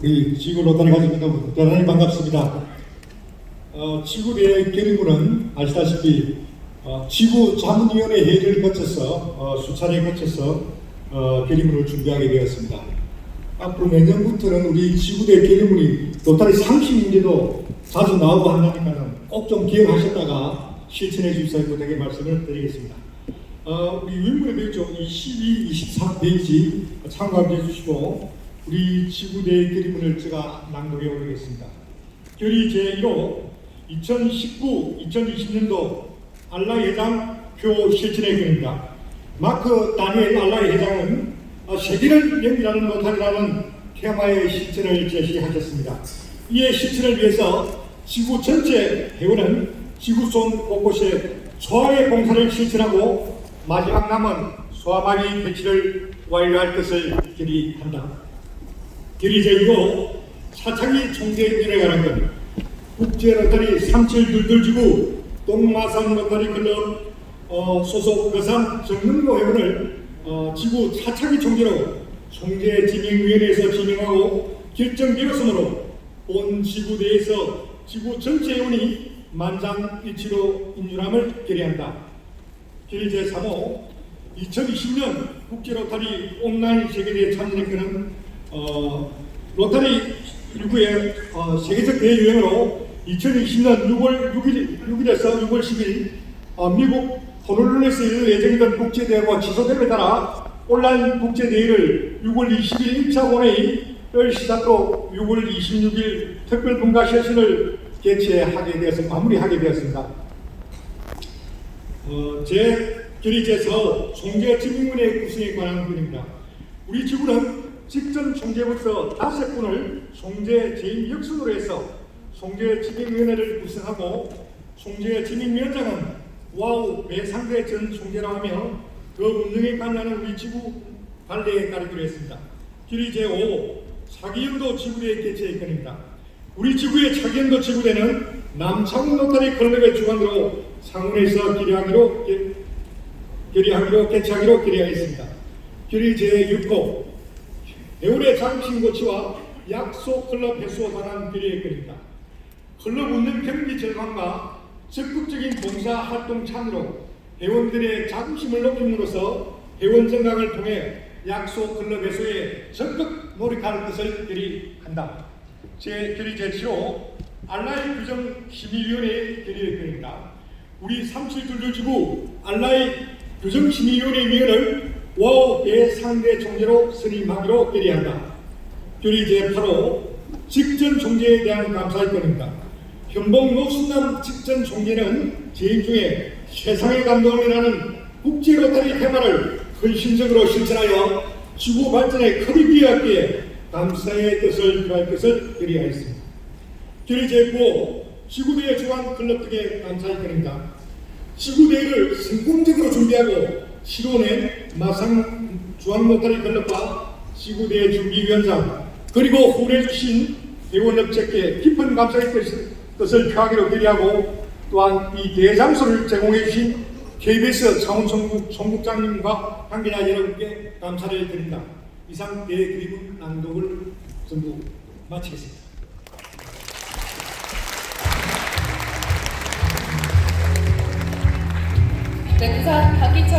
우리 지구 로단에 가지고 있는 대단히 반갑습니다. 어, 지구대의 결의문은 아시다시피 어, 지구 자문위원회 회의를 거쳐서 어, 수차례 거쳐서 어, 결의문을 준비하게 되었습니다. 앞으로 내년부터는 우리 지구대 결의문이 로타리 상식 문제도 자주 나오고 한다니까는 꼭 좀 기억하셨다가 실천해 주셔서 부탁의 말씀을 드리겠습니다. 어, 우리 유인물에 되죠. 22, 23페이지 참고해 주시고 우리 지구대의 결의문을 제가 낭독해 오르겠습니다. 결의 제1호 2019, 2020년도 알라 회장 표 실천의 결입니다. 마크 다니엘 알라 회장은 어, 세계를 연결하는 못하리라는 테마의 실천을 제시하셨습니다. 이의 실천을 위해서 지구 전체 회원은 지구촌 곳곳에 소화의 봉사를 실천하고 마지막 남은 소아마비 배치를 완료할 것을 결의한다. 제2호 사창이 총재인에 관한 것 국제 로터리 3722지구 동마산 로터리 클럽 어, 소속 거산 정릉로 회원을 어, 지구 사차기 총재로 총재 지명위원회에서 지명하고 결정되었으므로 본 지구대에서 지구 전체 회원이 만장일치로 인준함을 결의한다. 결의 제3호 2020년 국제 로터리 온라인 세계대회 참여는 어, 로터리 19의 어, 세계적 대회 유행으로 2020년 6월 6일, 6일에서 6월 10일 어, 미국 호놀룰루에서 예정된 국제대회가 취소됨에 따라 온라인 국제대회를 6월 20일 1차 원회의를 시작으로 6월 26일 특별분가 세션을 개최하게 되어서 마무리하게 되었습니다. 어, 제 결의 제4호 총재 지명문의 구성에 관한 글입니다. 우리 지구는 직전 총재부터 다섯 분을 총재 재임 역순으로 해서 총재 지명위원회를 구성하고 총재 지명위원장은 와우 배상대 전 총재라 하며 그 운영에 관여하는 우리 지구 관리에 따르기로 했습니다. 결의 제5 차기연도 지구대회 개최의 건입니다. 우리 지구의 차기연도 지구대는 남창훈 로터리 클럽의 주관으로 상원에서 결의하기로 개최하기로 결의하였습니다. 결의 제6호 해운의 자긍심 고치와 약속 클럽 횟수에 관한 결의의 건입니다. 클럽 운영 경비 절감과 적극적인 봉사 활동 참여로 회원들의 자긍심을 높임으로써 회원 정강을 통해 약속 클럽 회수에 적극 노력할 것을 결의한다. 제 결의 제7호 알라이 규정 심의위원회 결의의 건입니다. 우리 3722 지구 알라이 규정 심의위원회 위원을 와우 대상대 총재로 선임하기로 결의한다. 결의 제8호 직전 총재에 대한 감사의 건입니다. 현봉 노순남 직전 총재는 재임 중에 세상의 감동을 하는 국제 로터리 테마를 헌신적으로 실천하여 지구 발전에 크게 기여하기에 감사의 뜻을 표할 것을 결의하였습니다. 결의 제9호 지구대회 주관 클럽 등의 감사의 건입니다. 지구대회를 성공적으로 준비하고 실온의 마상 로터리 클럽과 지구대회 준비위원장 그리고 후원해주신 회원업체께 깊은 감사의 뜻- 뜻을 표하기로 결의하고 또한 이 대장소를 제공해 주신 KBS 차원 총국, 총국장님과 관계자 여러분께 감사를 드립니다. 이상 내 그림은 낭독을 전부 마치겠습니다. 네, 부산 박기철